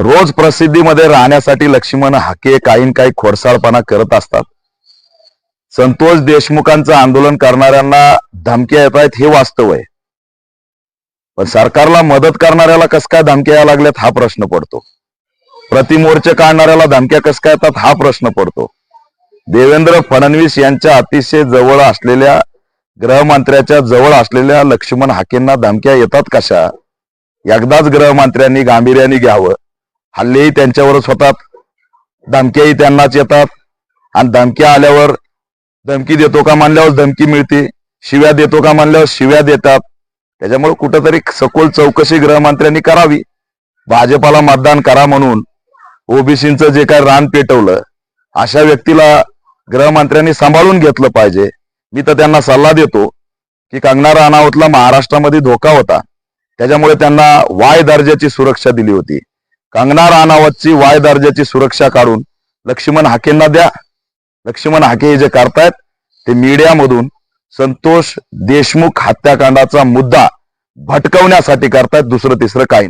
रोज प्रसिद्धीमध्ये राहण्यासाठी लक्ष्मण हाके काही काही खोडसाळपणा करत असतात. संतोष देशमुखांचं आंदोलन करणाऱ्यांना धमक्या येत आहेत हे वास्तव आहे. पण सरकारला मदत करणाऱ्याला कस काय धमक्या यायला लागल्यात हा प्रश्न पडतो. प्रतिमोर्चे काढणाऱ्याला धमक्या कस काय येतात हा प्रश्न पडतो. देवेंद्र फडणवीस यांच्या अतिशय जवळ असलेल्या गृहमंत्र्याच्या जवळ असलेल्या लक्ष्मण हाकेंना धमक्या येतात कशा? एकदाच गृहमंत्र्यांनी गांभीर्याने घ्यावं. हल्लेही त्यांच्यावरच होतात. धमक्याही त्यांनाच येतात. आणि धमक्या आल्यावर धमकी देतो का मानल्यावर धमकी मिळते. शिव्या देतो का मानल्यावर शिव्या देतात. त्याच्यामुळे कुठंतरी सखोल चौकशी गृहमंत्र्यांनी करावी. भाजपाला मतदान करा म्हणून ओबीसीचं जे काय रान पेटवलं अशा व्यक्तीला गृहमंत्र्यांनी सांभाळून घेतलं पाहिजे. मी तर त्यांना सल्ला देतो की कंगना राणावतला महाराष्ट्रामध्ये धोका होता. त्याच्यामुळे त्यांना वाय दर्जाची सुरक्षा दिली होती. कंगना राणावतची वाय दर्जाची सुरक्षा काढून लक्ष्मण हाकेंना द्या. लक्ष्मण हाके हे जे करतायत ते मीडियामधून संतोष देशमुख हत्याकांडाचा मुद्दा भटकवण्यासाठी करतायत दुसरं तिसरं काही